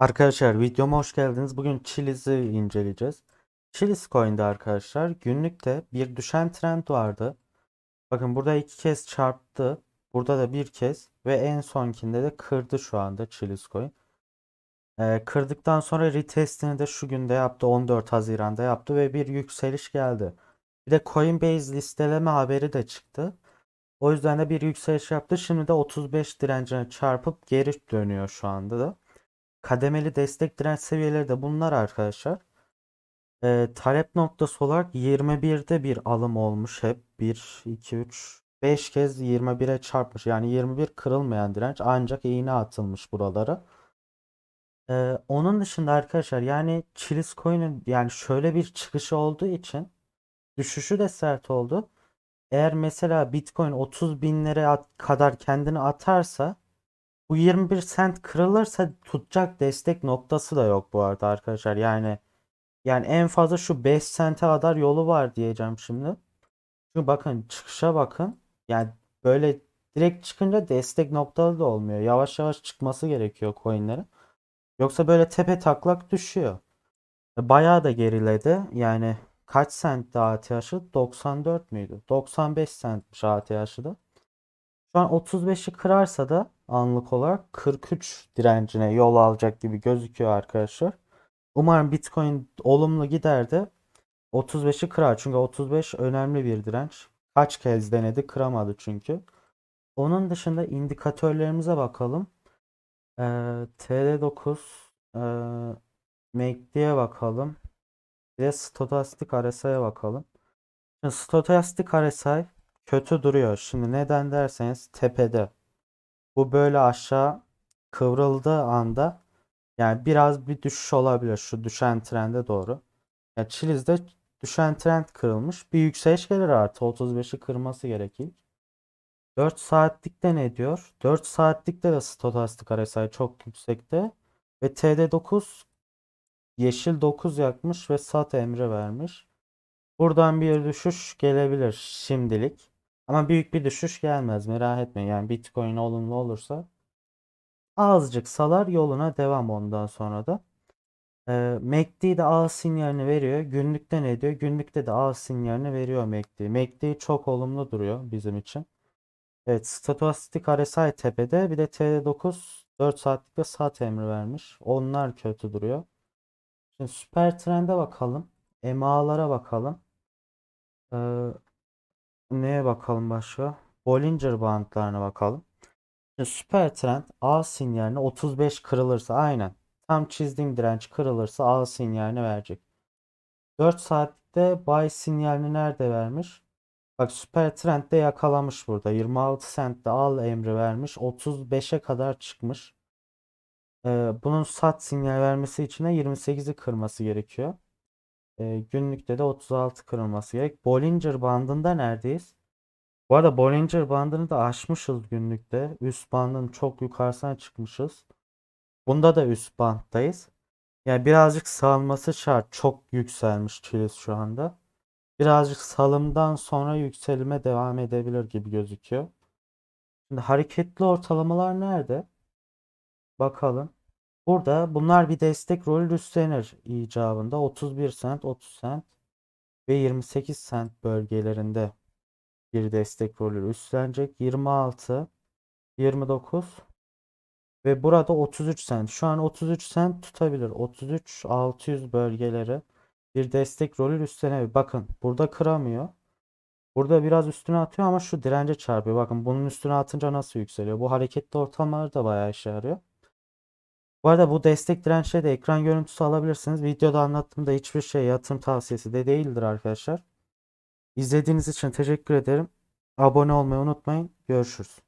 Arkadaşlar videoma hoş geldiniz. Bugün Chiliz'i inceleyeceğiz. Chiliz Coin'de arkadaşlar günlükte bir düşen trend vardı. Bakın burada iki kez çarptı. Burada da bir kez ve en sonkinde de kırdı şu anda Chiliz Coin. Ee, kırdıktan sonra retestini de şu günde yaptı. 14 Haziran'da yaptı ve bir yükseliş geldi. Bir de Coinbase listeleme haberi de çıktı. O yüzden de bir yükseliş yaptı. Şimdi de 35 direncine çarpıp geri dönüyor şu anda da. Kademeli destek direnç seviyeleri de bunlar arkadaşlar. Ee, talep noktası olarak 21'de bir alım olmuş hep. 1, 2, 3, 5 kez 21'e çarpmış. Yani 21 kırılmayan direnç ancak iğne atılmış buralara. Ee, onun dışında arkadaşlar yani Chiliz Coin'in yani şöyle bir çıkışı olduğu için düşüşü de sert oldu. Eğer mesela Bitcoin 30 binlere kadar kendini atarsa bu 21 sent kırılırsa tutacak destek noktası da yok bu arada arkadaşlar. Yani yani en fazla şu 5 sente kadar yolu var diyeceğim şimdi. Çünkü bakın çıkışa bakın. Yani böyle direkt çıkınca destek noktaları da olmuyor. Yavaş yavaş çıkması gerekiyor coinlerin. Yoksa böyle tepe taklak düşüyor. E, Bayağı da geriledi. Yani kaç sentti ATH'ı? 94 müydü? 95 centmiş ATH'ı da. Şu an 35'i kırarsa da anlık olarak 43 direncine yol alacak gibi gözüküyor arkadaşlar. Umarım Bitcoin olumlu gider de 35'i kırar. Çünkü 35 önemli bir direnç. Kaç kez denedi kıramadı çünkü. Onun dışında indikatörlerimize bakalım. Ee, TD9 ee, MACD'ye bakalım. Bir de stokastik RSI'ye bakalım. Şimdi stokastik RSI kötü duruyor. Şimdi neden derseniz tepede. Bu böyle aşağı kıvrıldığı anda yani biraz bir düşüş olabilir şu düşen trende doğru. Ya Chiliz'de düşen trend kırılmış. Bir yükseliş gelir artı 35'i kırması gerekir. 4 saatlikte ne diyor? 4 saatlikte de stokastik RSI çok yüksekte ve TD9 yeşil 9 yakmış ve sat emri vermiş. Buradan bir düşüş gelebilir şimdilik. Ama büyük bir düşüş gelmez merak etmeyin. Yani Bitcoin olumlu olursa azıcık salar yoluna devam ondan sonra da. Ee, MACD de A sinyalini veriyor. Günlükte ne diyor? Günlükte de A sinyalini veriyor MACD. MACD çok olumlu duruyor bizim için. Evet, stokastik RSI tepede. Bir de TD9 4 saatlikte sat emri vermiş. Onlar kötü duruyor. Şimdi süper trende bakalım. EMA'lara bakalım. Ee, neye bakalım başka? Bollinger Bandlarına bakalım. Şimdi süper trend A sinyalini 35 kırılırsa aynen. Tam çizdiğim direnç kırılırsa A sinyalini verecek. 4 saatlikte buy sinyalini nerede vermiş? Bak süper trend de yakalamış burada. 26 centte al emri vermiş. 35'e kadar çıkmış. Ee, bunun sat sinyal vermesi için de 28'i kırması gerekiyor. Ee, günlükte de 36 kırılması gerek. Bollinger bandında neredeyiz? Bu arada Bollinger bandını da aşmışız günlükte. Üst bandın çok yukarısına çıkmışız. Bunda da üst banttayız. Yani birazcık salması şart. Çok yükselmiş Chiliz şu anda. Birazcık salımdan sonra yükselime devam edebilir gibi gözüküyor. Şimdi hareketli ortalamalar nerede? Bakalım. Burada bunlar bir destek rolü üstlenir icabında. 31 cent, 30 cent ve 28 cent bölgelerinde bir destek rolü üstlenecek. 26, 29 ve burada 33 cent. Şu an 33 cent tutabilir. 33 600 bölgeleri bir destek rolü üstlenebilir. Bakın burada kıramıyor. Burada biraz üstüne atıyor ama şu dirence çarpıyor. Bakın bunun üstüne atınca nasıl yükseliyor. Bu hareketli ortalamalar da bayağı işe yarıyor. Bu arada bu destek dirençleri de ekran görüntüsü alabilirsiniz. Videoda anlattığımda hiçbir şey yatırım tavsiyesi de değildir arkadaşlar. İzlediğiniz için teşekkür ederim. Abone olmayı unutmayın. Görüşürüz.